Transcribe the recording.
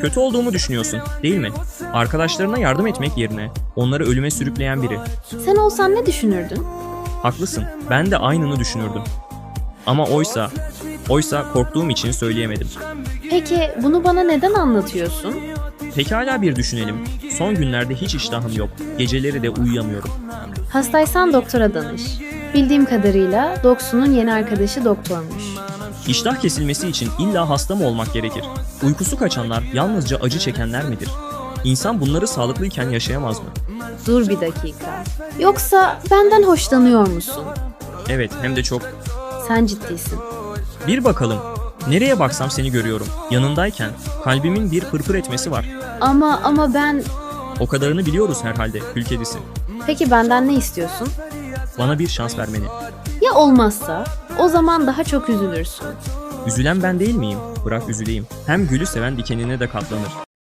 Kötü olduğumu düşünüyorsun, değil mi? Arkadaşlarına yardım etmek yerine onları ölüme sürükleyen biri. Sen olsan ne düşünürdün? Haklısın. Ben de aynını düşünürdüm. Ama oysa, oysa korktuğum için söyleyemedim. Peki bunu bana neden anlatıyorsun? Pekala bir düşünelim. Son günlerde hiç iştahım yok. Geceleri de uyuyamıyorum. Hastaysan doktora danış. Bildiğim kadarıyla Doksu'nun yeni arkadaşı doktormuş. İştah kesilmesi için illa hasta mı olmak gerekir? Uykusu kaçanlar yalnızca acı çekenler midir? İnsan bunları sağlıklıyken yaşayamaz mı? Dur bir dakika. Yoksa benden hoşlanıyor musun? Evet, hem de çok. Sen ciddisin. Bir bakalım. Nereye baksam seni görüyorum. Yanındayken kalbimin bir pırpır etmesi var. Ama ama ben... O kadarını biliyoruz herhalde, kül kedisi. Peki benden ne istiyorsun? Bana bir şans vermeni. Ya olmazsa? O zaman daha çok üzülürsün. Üzülen ben değil miyim? Bırak üzüleyim. Hem gülü seven dikenine de katlanır.